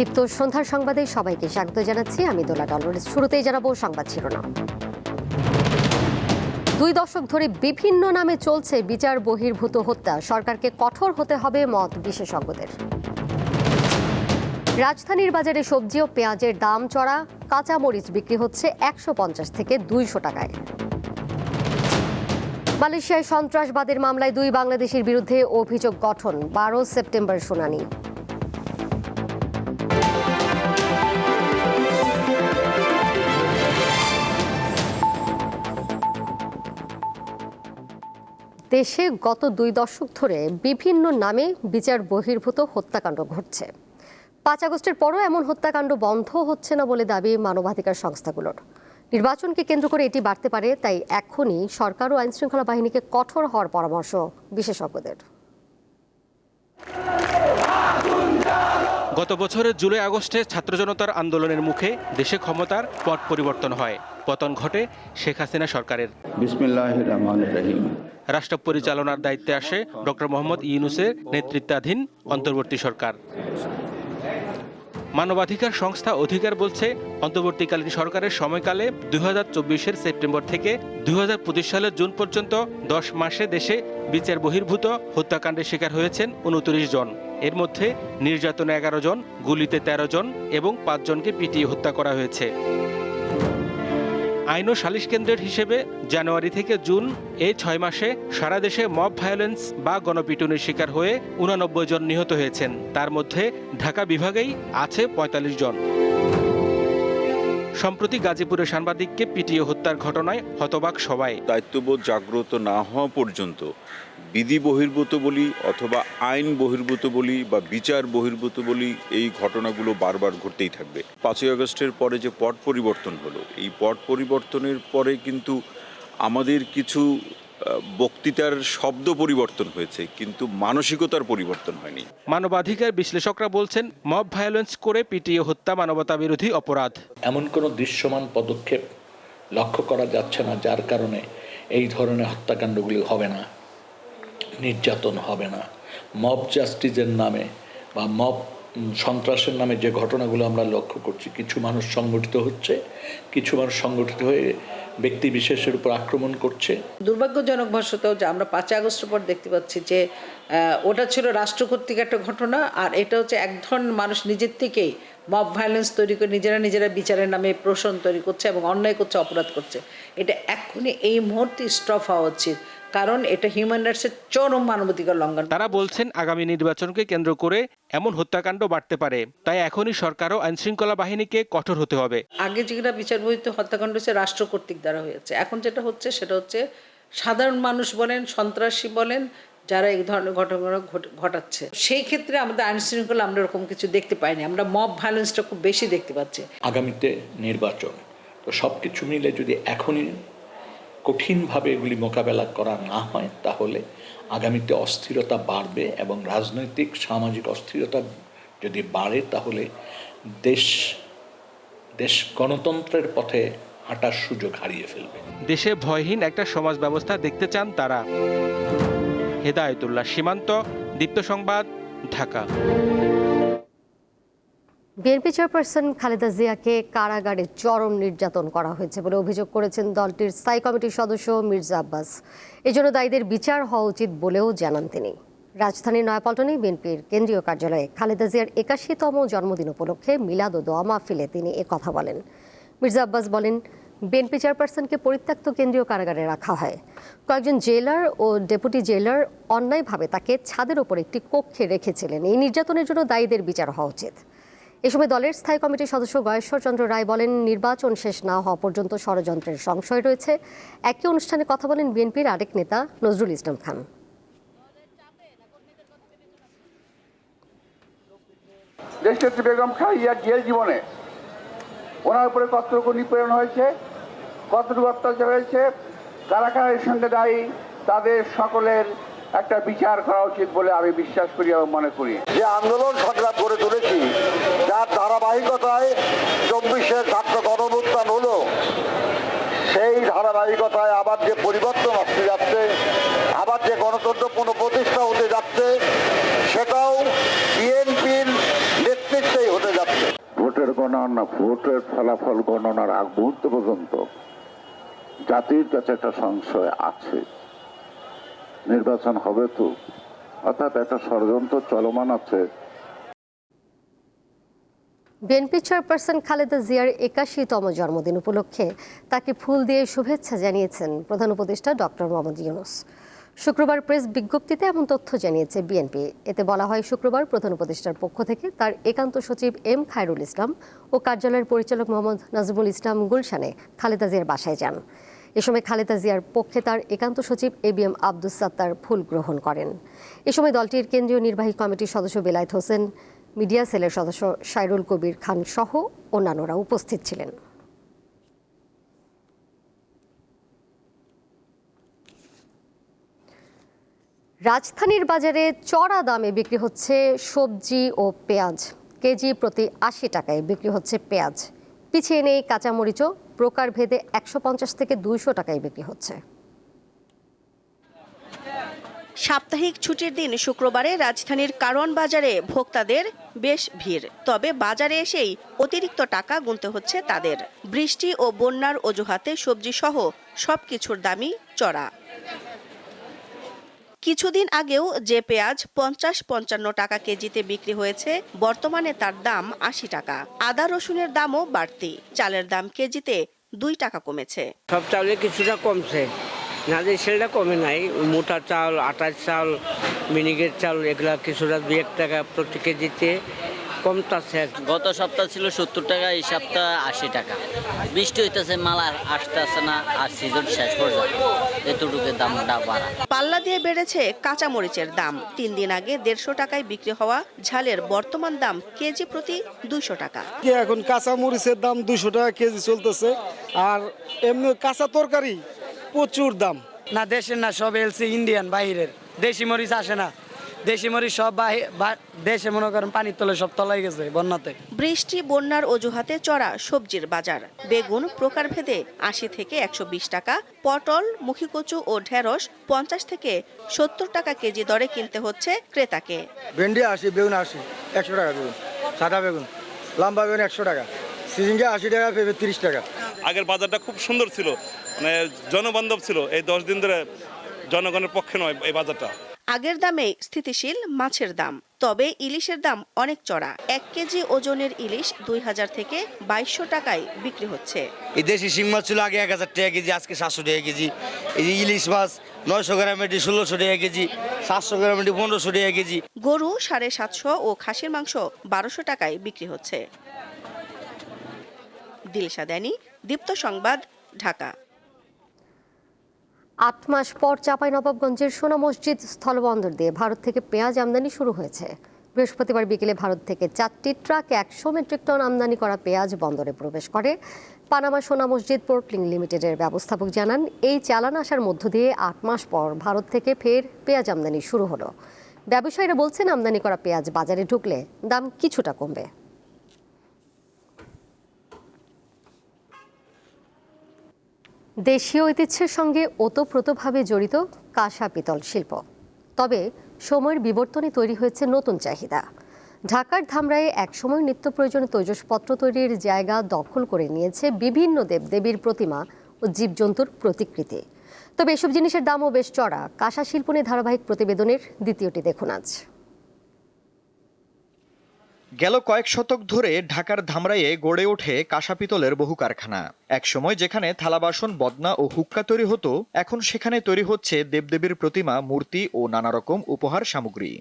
দীপ্ত সন্ধ্যার সংবাদে সবাইকে স্বাগত জানাচ্ছি। আমি দোলা ডলরের শুরুতেই জানাব সংবাদ শিরোনাম। দুই দশক ধরে বিভিন্ন নামে চলছে বিচার বহির্ভূত হত্যা। সরকারকে কঠোর হতে হবে মত বিশেষজ্ঞদের। রাজধানীর বাজারে সবজি ও পেঁয়াজের দাম চড়া কাঁচা মরিচ বিক্রি হচ্ছে একশো পঞ্চাশ থেকে দুইশো টাকায়। মালয়েশিয়ায় সন্ত্রাসবাদের মামলায় দুই বাংলাদেশের বিরুদ্ধে অভিযোগ গঠন, বারো সেপ্টেম্বর শুনানি। দেশে গত দুই দশক ধরে বিভিন্ন নামে বিচার বহির্ভূত হত্যাকাণ্ড ঘটছে। পাঁচ আগস্টের পরও এমন হত্যাকাণ্ড বন্ধ হচ্ছে না বলে দাবি মানবাধিকার সংস্থাগুলোর। নির্বাচনকে কেন্দ্র করে এটি বাড়তে পারে তাই এখনই সরকার ও আইনশৃঙ্খলা বাহিনীকে কঠোর হওয়ার পরামর্শ বিশেষজ্ঞদের। গত বছরের জুলাই আগস্টে ছাত্র জনতার আন্দোলনের মুখে দেশে ক্ষমতার পট পরিবর্তন হয়। পতন ঘটে শেখ হাসিনা সরকারের। বিসমিল্লাহ রহমান রহিম। রাষ্ট্র পরিচালনার দায়িত্বে আসে ডক্টর মোহাম্মদ ইউনুসের নেতৃত্বাধীন অন্তর্বর্তী সরকার। মানবাধিকার সংস্থা অধিকার বলছে, অন্তর্বর্তীকালীন সরকারের সময়কালে দুই হাজার সেপ্টেম্বর থেকে দুই হাজার পঁচিশ সালের জুন পর্যন্ত দশ মাসে দেশে বিচার বহির্ভূত হত্যাকাণ্ডের শিকার হয়েছেন উনত্রিশ জন। এর মধ্যে নির্যাতনে এগারো জন, গুলিতে ১৩ জন এবং পাঁচজনকে পিটিয়ে হত্যা করা হয়েছে। আইন ও সালিশ কেন্দ্রের হিসেবে জানুয়ারি থেকে জুন এই ছয় মাসে সারা দেশে মব ভায়োলেন্স বা গণপিটুনির শিকার হয়ে উনানব্বই জন নিহত হয়েছেন। তার মধ্যে ঢাকা বিভাগেই আছে ৪৫ জন। সম্প্রতি গাজীপুরের সাংবাদিককে পিটিয়ে হত্যার ঘটনায় হতবাক সবাই। দায়িত্ববোধ জাগ্রত না হওয়া পর্যন্ত বিধি বহির্ভূত বলি অথবা আইন বহির্ভূত বলি বা বিচার বহির্ভূত বলি এই ঘটনাগুলো বারবার ঘটতেই থাকবে। পাঁচই আগস্টের পরে যে পট পরিবর্তন হলো এই পট পরিবর্তনের পরে কিন্তু আমাদের কিছু বক্তৃতার শব্দ পরিবর্তন হয়েছে কিন্তু মানসিকতার পরিবর্তন হয়নি। মানবাধিকার বিশ্লেষকরা বলছেন মব ভায়োলেন্স করে পিটিয়ে হত্যা মানবতা বিরোধী অপরাধ। এমন কোনো দৃশ্যমান পদক্ষেপ লক্ষ্য করা যাচ্ছে না যার কারণে এই ধরনের হত্যাকাণ্ডগুলি হবে না। নির্যাতন হবে না। মব জাস্টিসের নামে বা মব সন্ত্রাসের নামে যে ঘটনাগুলো আমরা লক্ষ্য করছি, কিছু মানুষ সংগঠিত হচ্ছে, কিছু মানুষ সংগঠিত হয়ে ব্যক্তি বিশেষের উপর আক্রমণ করছে। দুর্ভাগ্যজনক বশত যে আমরা পাঁচই আগস্টের পর দেখতে পাচ্ছি যে ওটা ছিল রাষ্ট্র কর্তৃক একটা ঘটনা, আর এটা হচ্ছে এক ধরনের মানুষ নিজের থেকেই মব ভায়োলেন্স তৈরি করে, নিজেরা নিজেরা বিচারের নামে প্রশ্ন তৈরি করছে এবং অন্যায় করছে, অপরাধ করছে। এটা এখনই এই মুহূর্তে স্টপ হওয়া উচিত। কারণ এটা হিউম্যান রাইটসের চরম মানবাধিকার লঙ্ঘন। তারা বলছেন আগামী নির্বাচনকে কেন্দ্র করে এমন হত্যাকাণ্ড বাড়তে পারে। তাই এখনই সরকারও আইনশৃঙ্খলা বাহিনীকে কঠোর হতে হবে। আগে যেগুলো বিচার বহিত হত্যাকাণ্ড হচ্ছে রাষ্ট্র কর্তৃক দ্বারা হয়েছে। এখন যেটা হচ্ছে সেটা হচ্ছে সাধারণ মানুষ বলেন সন্ত্রাসী বলেন যারা এই ধরনের ঘটনা ঘট- ঘটাচ্ছে। সেই ক্ষেত্রে আমাদের আইন শৃঙ্খলা আমরা এরকম কিছু দেখতে পাইনি। আমরা মব ভায়োলেন্সটা খুব বেশি দেখতে পাচ্ছি। আগামীতে নির্বাচন তো সব কিছু মিলে যদি এখনই কঠিনভাবে এগুলি মোকাবেলা করা না হয়, তাহলে আগামীতে অস্থিরতা বাড়বে এবং রাজনৈতিক, সামাজিক অস্থিরতা যদি বাড়ে, তাহলে দেশ দেশ গণতন্ত্রের পথে হাঁটার সুযোগ হারিয়ে ফেলবে। দেশে ভয়হীন একটা সমাজ ব্যবস্থা দেখতে চান তারা। হেদায়তুল্লাহ, সীমান্ত, দীপ্ত সংবাদ, ঢাকা। বিএনপি চেয়ারপারসন খালেদা জিয়াকে কারাগারে চরম নির্যাতন করা হয়েছে বলে অভিযোগ করেছেন দলটির স্থায়ী কমিটির সদস্য মির্জা আব্বাস। এজন্য দায়ীদের বিচার হওয়া উচিত বলেও জানান তিনি। রাজধানীর নয়াপল্টনে বিএনপির কেন্দ্রীয় কার্যালয়ে খালেদা জিয়ার একাশিতম জন্মদিন উপলক্ষে মিলাদ ও দোয়া মাহফিলে তিনি একথা বলেন। মির্জা আব্বাস বলেন, বিএনপি চেয়ারপারসনকে পরিত্যক্ত কেন্দ্রীয় কারাগারে রাখা হয়। কয়েকজন জেলার ও ডেপুটি জেলার অন্যায়ভাবে তাকে ছাদের ওপর একটি কক্ষে রেখেছিলেন। এই নির্যাতনের জন্য দায়ীদের বিচার হওয়া উচিত। এ সময় দলের স্থায়ী কমিটির সদস্য গয়েশ্বর চন্দ্র রায় বলেন, নির্বাচন শেষ না হওয়া পর্যন্ত ষড়যন্ত্রের সংশয় রয়েছে। একই অনুষ্ঠানে কথা বলেন বিএনপির আরেক নেতা, নজরুল ইসলাম খান। দেশনেত্রী বেগম খাইয়া জেল জীবনে ওনার উপরে কতটুকু নিপীড়ন হয়েছে, কতটুকু অত্যাচার হয়েছে, কারা কারা সঙ্গে দায়ী, তাদের সকলের একটা বিচার করা উচিত বলে আমি বিশ্বাস করি এবং মনে করি। যে আন্দোলন সংগ্রাম করে তুলেছি যার ধারাবাহিকতায় চব্বিশের ছাত্র গণভুত্থান হলো সেই ধারাবাহিকতায় আবার যে পরিবর্তন আসতে যাচ্ছে আবার যে গণতন্ত্র পুনঃপ্রতিষ্ঠা হতে যাচ্ছে সেটাও বিএনপির নেতৃত্বেই হতে যাচ্ছে। ভোটের গণনা ভোটের ফলাফল গণনার আগ মুহূর্ত পর্যন্ত জাতির কাছে একটা সংশয় আছে। নির্বাচন হবে তো। অর্থাৎ একটা ষড়যন্ত্র চলমান আছে। বিএনপি চেয়ারপারসন খালেদা জিয়ার একাশিতম জন্মদিন উপলক্ষে তাকে ফুল দিয়ে শুভেচ্ছা জানিয়েছেন প্রধান উপদেষ্টা ডক্টর মোহাম্মদ ইউনুস। শুক্রবার প্রেস বিজ্ঞপ্তিতে এমন তথ্য জানিয়েছে বিএনপি। এতে বলা হয়, শুক্রবার প্রধান উপদেষ্টার পক্ষ থেকে তার একান্ত সচিব এম খায়রুল ইসলাম ও কার্যালয়ের পরিচালক মোহাম্মদ নাজমুল ইসলাম গুলশানে খালেদা জিয়ার বাসায় যান। এ সময় খালেদা জিয়ার পক্ষে তার একান্ত সচিব A B M Abdus Sattar ফুল গ্রহণ করেন। এ সময় দলটির কেন্দ্রীয় নির্বাহী কমিটির সদস্য বেলায়েত হোসেন, মিডিয়া সেলের সদস্য সাইরুল কবির খান সহ অন্যান্যরা উপস্থিত ছিলেন। রাজধানীর বাজারে চড়া দামে বিক্রি হচ্ছে সবজি ও পেঁয়াজ। কেজি প্রতি আশি টাকায় বিক্রি হচ্ছে পেঁয়াজ। পিছিয়ে নেই কাঁচামরিচও। প্রকারভেদে একশো পঞ্চাশ থেকে দুইশো টাকায় বিক্রি হচ্ছে। সাপ্তাহিক ছুটির দিন শুক্রবারে রাজধানীর কারওয়ান বাজারে ভোক্তাদের বেশ ভিড়, তবে বাজারে এসেই অতিরিক্ত টাকা গুনতে হচ্ছে তাদের। বৃষ্টি ও বন্যার অজুহাতে সবজি সহ সবকিছুর দামই চড়া। কিছুদিন আগেও যে পেঁয়াজ পঞ্চাশ পঞ্চান্ন টাকা কেজিতে বিক্রি হয়েছে, বর্তমানে তার দাম আশি টাকা। আদা রসুনের দামও বাড়তি, চালের দাম কেজিতে দুই টাকা কমেছে। সব চাউলে কিছুটা কমছে নাদের সেলটা কমে নাই। মোটা চাল, আটার চাল মিনিকের চাল, এগুলা কিছুটা দু এক টাকা প্রতি কেজিতে। কমতাছে গত সপ্তাহ ছিল সত্তর টাকা এই সপ্তাহ আশি টাকা। বৃষ্টি হইতেছে মাল আর আসতেছে না আর সিজন শেষ পর্যন্ত। এতটুকু দামটা বাড়া। পাল্লা দিয়ে বেড়েছে কাঁচামরিচের দাম। তিন দিন আগে দেড়শো টাকায় বিক্রি হওয়া ঝালের বর্তমান দাম কেজি প্রতি দুইশো টাকা। এখন কাঁচা মরিচের দাম দুশো টাকা কেজি চলতেছে? আর এমনি কাঁচা তরকারি প্রচুর দাম। না দেশের না সব এলসি ইন্ডিয়ান বাইরের। দেশি মরিচ আসে না। দেশি মরিচ সব দেশে মনে করেন পানির তলে সব তলাই গেছে বন্যাতে। বৃষ্টি বন্যার অজুহাতে চড়া সবজির বাজার। বেগুন প্রকারভেদে আশি থেকে একশো বিশ টাকা পটল মুখিকচু ও ঢেঁড়স পঞ্চাশ থেকে সত্তর টাকা কেজি দরে কিনতে হচ্ছে ক্রেতাকে। ভেন্ডি আশি বেগুন আশি একশো টাকা বেগুন সাদা বেগুন লম্বা বেগুন একশো টাকা সিজিঙ্গে আশি টাকা পেবে তিরিশ টাকা। আগের বাজারটা খুব সুন্দর ছিল মানে জনবান্ধব ছিল এই দশ দিন ধরে জনগণের পক্ষে নয় এই বাজারটা। আগের দামে স্থিতিশীল মাছের দাম তবে ইলিশের দাম অনেক চড়া। এক কেজি ওজনের ইলিশ দুই হাজার থেকে বাইশশো টাকায় বিক্রি হচ্ছে। এই দেশি শিং মাছ ছিল আগে এক হাজার টাকা কেজি আজকে সাতশো টাকা কেজি। এই যে ইলিশ মাছ নয়শো গ্রাম এটি ষোলোশো টাকা কেজি সাতশো গ্রাম এটি পনেরোশো টাকা কেজি। গরু সাড়ে সাতশো ও খাসির মাংস বারোশো টাকায় বিক্রি হচ্ছে। দিলশা দেনি দীপ্ত সংবাদ ঢাকা। আট মাস পর চাঁপাইনবাবগঞ্জের সোনা মসজিদ স্থলবন্দর দিয়ে ভারত থেকে পেঁয়াজ আমদানি শুরু হয়েছে। বৃহস্পতিবার বিকেলে ভারত থেকে চারটি ট্রাক একশো মেট্রিক টন আমদানি করা পেঁয়াজ বন্দরে প্রবেশ করে। পানামা সোনা মসজিদ পোর্টলিং লিমিটেডের ব্যবস্থাপক জানান, এই চালান আসার মধ্য দিয়ে আট মাস পর ভারত থেকে ফের পেঁয়াজ আমদানি শুরু হলো। ব্যবসায়ীরা বলছেন, আমদানি করা পেঁয়াজ বাজারে ঢুকলে দাম কিছুটা কমবে। দেশীয় ঐতিহ্যের সঙ্গে ওতপ্রোতভাবে জড়িত কাঁসা পিতল শিল্প। তবে সময়ের বিবর্তনে তৈরি হয়েছে নতুন চাহিদা। ঢাকার ধামরায়ে একসময় নিত্য প্রয়োজনীয় তৈজসপত্র তৈরির জায়গা দখল করে নিয়েছে বিভিন্ন দেবদেবীর প্রতিমা ও জীবজন্তুর প্রতিকৃতি। তবে এসব জিনিসের দামও বেশ চড়া। কাঁসা শিল্প নিয়ে ধারাবাহিক প্রতিবেদনের দ্বিতীয়টি দেখুন আজ। গেল কয়েক শতক ধরে ঢাকার ধামরাইয়ে গড়ে ওঠে কাঁসা পিতলের বহু কারখানা। একসময় যেখানে থালা বাসন, বদনা ও হুক্কা তৈরি হতো, এখন সেখানে তৈরি হচ্ছে দেবদেবীর প্রতিমা, মূর্তি ও নানা রকম উপহার সামগ্রী।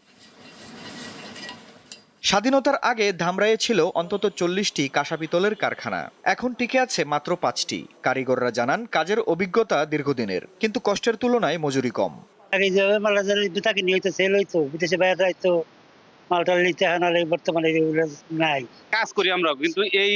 স্বাধীনতার আগে ধামরাইয়ে ছিল অন্তত চল্লিশটি কাঁসা পিতলের কারখানা। এখন টিকে আছে মাত্র পাঁচটি। কারিগররা জানান, কাজের অভিজ্ঞতা দীর্ঘদিনের, কিন্তু কষ্টের তুলনায় মজুরি কম। আগে যেভাবে মালটা বিতাকে নিয়ে হইতো সেল হইতো বিদেশে বাইরে যাইতো। মালটা নিতে হয় নাহলে বর্তমানে এগুলো নাই। কাজ করি আমরা কিন্তু এই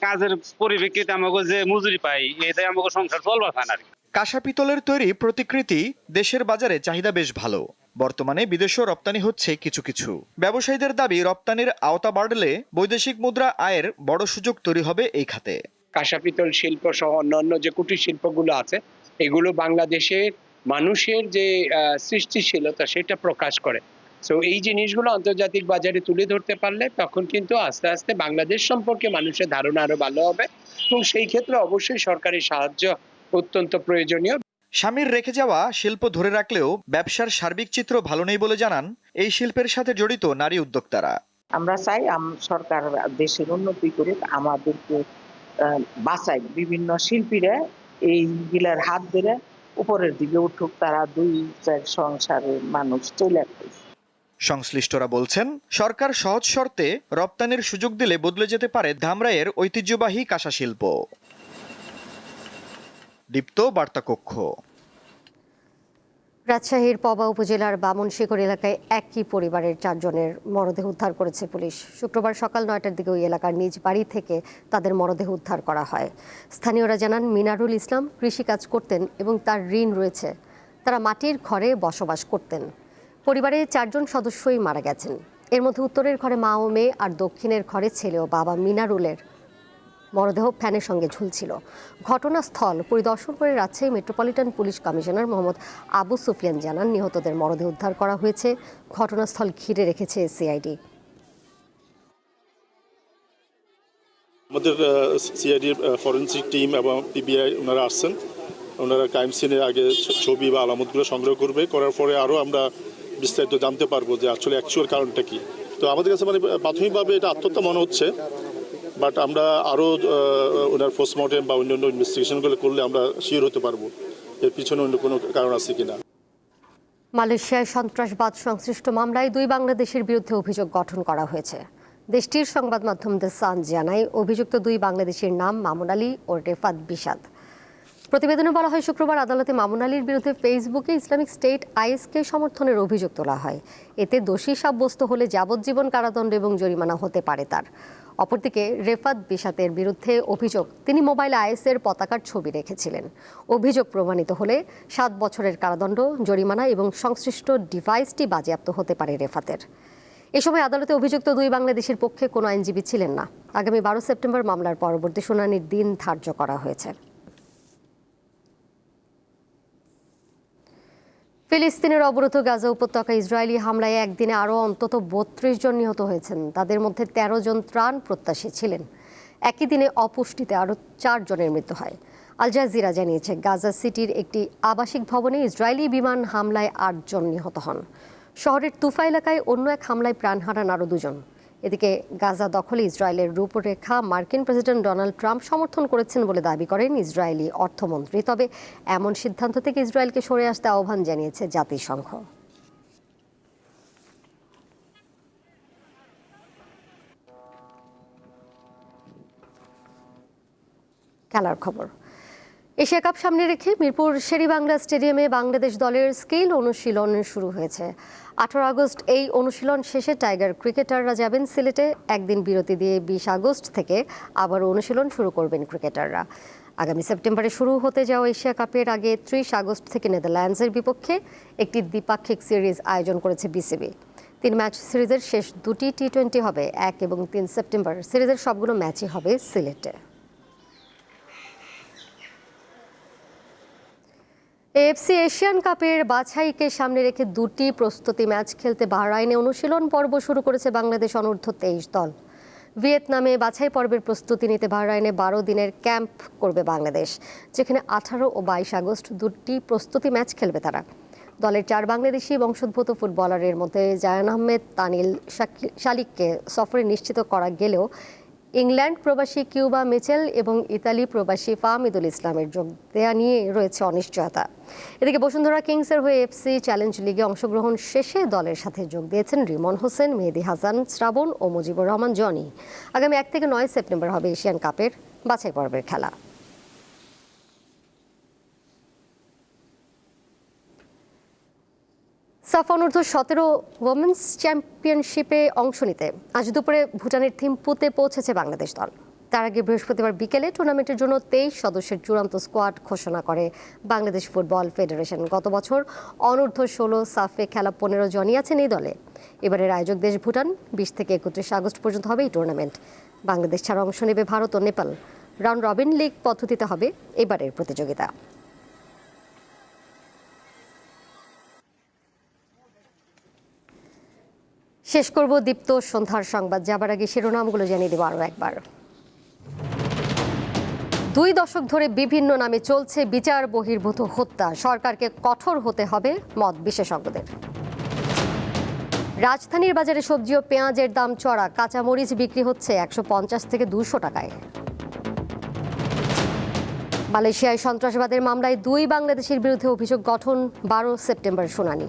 কাজের পরিপ্রেক্ষিতে আমাকে যে মজুরি পাই এটাই আমাকে সংসার চলবার না আর কাঁসা পিতলের তৈরি প্রতিকৃতি দেশের বাজারে চাহিদা বেশ ভালো। বর্তমানে বিদেশেও রপ্তানি হচ্ছে কিছু কিছু। ব্যবসায়ীদের দাবি রপ্তানির আওতা বাড়লে বৈদেশিক মুদ্রা আয়ের বড় সুযোগ তৈরি হবে এই খাতে। কাঁসা পিতল শিল্প সহ অন্যান্য যে কুটির শিল্পগুলো আছে এগুলো বাংলাদেশের মানুষের যে আহ, সৃষ্টিশীলতা সেটা প্রকাশ করে। সো এই জিনিসগুলো আন্তর্জাতিক বাজারে তুলে ধরতে পারলে তখন কিন্তু আস্তে আস্তে বাংলাদেশ সম্পর্কে মানুষের ধারণা আরও ভালো হবে এবং সেই ক্ষেত্রে অবশ্যই সরকারি সাহায্য অত্যন্ত প্রয়োজনীয়। স্বামীর রেখে যাওয়া শিল্প ধরে রাখলেও ব্যবসার সার্বিক চিত্র ভালো নেই বলে জানান এই শিল্পের সাথে জড়িত নারী উদ্যোক্তারা। আমরা চাই আম- সরকার দেশের উন্নতি করে আমাদেরকে বাঁচাই বিভিন্ন শিল্পীরা এই গিলার হাত ধরে উপরের দিকে উঠুক তারা দুই চার সংসারের মানুষ চলে আসবে সংশ্লিষ্টরা বলছেন, সরকার সহজ শর্তে রপ্তানির সুযোগ দিলে বদলে যেতে পারে ধামরাইয়ের ঐতিহ্যবাহী কাঁসা শিল্প। দীপ্ত বার্তা কক্ষ। রাজশাহীর পবা উপজেলার বামনশিকর এলাকায় একই পরিবারের চারজনের মরদেহ উদ্ধার করেছে পুলিশ। শুক্রবার সকাল নয়টার দিকে ওই এলাকার নিজ বাড়ি থেকে তাদের মরদেহ উদ্ধার করা হয়। স্থানীয়রা জানান, মিনারুল ইসলাম কৃষিকাজ করতেন এবং তার ঋণ রয়েছে। তারা মাটির ঘরে বসবাস করতেন। পরিবারের চারজন সদস্যই মারা গেছেন। এর মধ্যে উত্তরের ঘরে মা ও মেয়ে আর দক্ষিণের ঘরে ছেলে ও বাবা মিনারুলের মরদেহ ফ্যানের সঙ্গে ঝুলছিল। ঘটনাস্থল পরিদর্শন করে Rajshahi metropolitan police commissioner Mohammad Abu Sufian জানান, নিহতদের মরদেহ উদ্ধার করা হয়েছে। ঘটনাস্থল ঘিরে রেখেছে সিআইডি। আমাদের সিআইডির ফরেন্সিক টিম এবং পিবিআই ওনারা আসছেন। ওনারা ক্রাইম সিনের আগে ছবি বা আলামতগুলো সংগ্রহ করবে। করার পরে আরও আমরা বিস্তারিত জানতে পারব যে আসলে অ্যাকচুয়াল কারণটা কি। তো আমাদের কাছে মানে প্রাথমিকভাবে এটা আত্মহত্যা মনে হচ্ছে বাট আমরা আরও ওনার পোস্টমর্টেম বা অন্যান্য ইনভেস্টিগেশনগুলো করলে আমরা শিওর হতে পারব এর পিছনে অন্য কোনো কারণ আছে কিনা। মালয়েশিয়ায় সন্ত্রাসবাদ সংশ্লিষ্ট মামলায় দুই বাংলাদেশের বিরুদ্ধে অভিযোগ গঠন করা হয়েছে। দেশটির সংবাদ মাধ্যম দ্য সান জানায়, অভিযুক্ত দুই বাংলাদেশের নাম মামুন আলী ও রেফাত বিষাদ। প্রতিবেদনে বলা হয়, শুক্রবার আদালতে মামুন আলীর বিরুদ্ধে ফেসবুকে ইসলামিক স্টেট আইএসকে সমর্থনের অভিযোগ তোলা হয়। এতে দোষী সাব্যস্ত হলে যাবজ্জীবন কারাদণ্ড এবং জরিমানা হতে পারে তার। অপরদিকে রেফাত বিশাতের বিরুদ্ধে অভিযোগ, তিনি মোবাইলে আইএসের পতাকার ছবি রেখেছিলেন। অভিযোগ প্রমাণিত হলে সাত বছরের কারাদণ্ড, জরিমানা এবং সংশ্লিষ্ট ডিভাইসটি বাজেয়াপ্ত হতে পারে রেফাতের। এ সময় আদালতে অভিযুক্ত দুই বাংলাদেশের পক্ষে কোনো আইনজীবী ছিলেন না। আগামী বারো সেপ্টেম্বর মামলার পরবর্তী শুনানির দিন ধার্য করা হয়েছে। ফিলিস্তিনের অবরুদ্ধ গাজা উপত্যকা ইসরায়েলি হামলায় একদিনে আরও অন্তত বত্রিশ জন নিহত হয়েছেন। তাদের মধ্যে ১৩ জন ত্রাণ প্রত্যাশী ছিলেন। একই দিনে অপুষ্টিতে আরও চারজনের মৃত্যু হয়। আল জাজিরা জানিয়েছে, গাজা সিটির একটি আবাসিক ভবনে ইসরায়েলি বিমান হামলায় আটজন নিহত হন। শহরের তুফা এলাকায় অন্য এক হামলায় প্রাণ হারান আরও দুজন। এদিকে গাজা দখলে ইসরায়েলের রূপরেখা মার্কিন প্রেসিডেন্ট ডোনাল্ড ট্রাম্প সমর্থন করেছেন বলে দাবি করেন ইসরায়েলি অর্থমন্ত্রী। তবে এমন সিদ্ধান্ত থেকে ইসরায়েলকে সরে আসতে আহ্বান জানিয়েছে জাতিসংঘ। খেলার খবর। এশিয়া কাপ সামনে রেখে মিরপুর শেরিবাংলা স্টেডিয়ামে বাংলাদেশ দলের স্কিল অনুশীলন শুরু হয়েছে। আঠারো আগস্ট এই অনুশীলন শেষে টাইগার ক্রিকেটাররা যাবেন সিলেটে। একদিন বিরতি দিয়ে বিশ আগস্ট থেকে আবার অনুশীলন শুরু করবেন ক্রিকেটাররা। আগামী সেপ্টেম্বরে শুরু হতে যাওয়া এশিয়া কাপের আগে ত্রিশ আগস্ট থেকে নেদারল্যান্ডসের বিপক্ষে একটি দ্বিপাক্ষিক সিরিজ আয়োজন করেছে বিসিবি। তিন ম্যাচ সিরিজের শেষ দুটি টি টোয়েন্টি হবে। এক এবং তিন সেপ্টেম্বর সিরিজের সবগুলো ম্যাচই হবে সিলেটে। এএফসি এশিয়ান কাপের বাছাইকে সামনে রেখে দুটি প্রস্তুতি ম্যাচ খেলতে বাহরাইনে অনুশীলন পর্ব শুরু করেছে বাংলাদেশ অনূর্ধ্ব তেইশ দল। ভিয়েতনামে বাছাই পর্বের প্রস্তুতি নিতে বাহরাইনে বারো দিনের ক্যাম্প করবে বাংলাদেশ, যেখানে আঠারো ও বাইশ আগস্ট দুটি প্রস্তুতি ম্যাচ খেলবে তারা। দলের চার বাংলাদেশি বংশোদ্ভূত ফুটবলারের মধ্যে জায়ান আহমেদ, তানিল শালিককে সফরে নিশ্চিত করা গেলেও ইংল্যান্ড প্রবাসী কিউবা মিচেল এবং ইতালি প্রবাসী ফাহমিদুল ইসলামের যোগ দেয়া নিয়ে রয়েছে অনিশ্চয়তা। এদিকে বসুন্ধরা কিংসের হয়ে এফসি চ্যালেঞ্জ লিগে অংশগ্রহণ শেষে দলের সাথে যোগ দিয়েছেন রিমন হোসেন, মেহেদি হাসান, শ্রাবণ ও মুজিবুর রহমান, জনি। আগামী এক থেকে নয় সেপ্টেম্বর হবে এশিয়ান কাপের বাছাই পর্বের খেলা। সাফ অনূর্ধ্ব সতেরো ওমেন্স চ্যাম্পিয়নশিপে অংশ নিতে। আজ দুপুরে ভুটানের থিম্পুতে পৌঁছেছে বাংলাদেশ দল। তার আগে বৃহস্পতিবার বিকেলে টুর্নামেন্টের জন্য তেইশ সদস্যের চূড়ান্ত স্কোয়াড ঘোষণা করে বাংলাদেশ ফুটবল ফেডারেশন গত বছর অনূর্ধ্ব ষোলো সাফে খেলা পনেরো জনই আছেন এই দলে। এবারের আয়োজক দেশ ভুটান, বিশ থেকে একত্রিশে আগস্ট পর্যন্ত হবে এই টুর্নামেন্ট বাংলাদেশ ছাড়া অংশ নেবে ভারত ও নেপাল। রাউন্ড রবিন লিগ পদ্ধতিতে হবে এবারের প্রতিযোগিতা। শেষ করব দীপ্ত সন্ধ্যার সংবাদ। যাবার আগে শিরোনামগুলো জানিয়ে দেবো আরও একবার। দুই দশক ধরে বিভিন্ন নামে চলছে বিচার বহির্ভূত হত্যা। সরকারকে কঠোর হতে হবে মত বিশেষজ্ঞদের। রাজধানীর বাজারে সবজি ও পেঁয়াজের দাম চড়া। কাঁচামরিচ বিক্রি হচ্ছে একশো পঞ্চাশ থেকে দুশো টাকায়। মালয়েশিয়ায় সন্ত্রাসবাদের মামলায় দুই বাংলাদেশের বিরুদ্ধে অভিযোগ গঠন, বারো সেপ্টেম্বর শুনানি।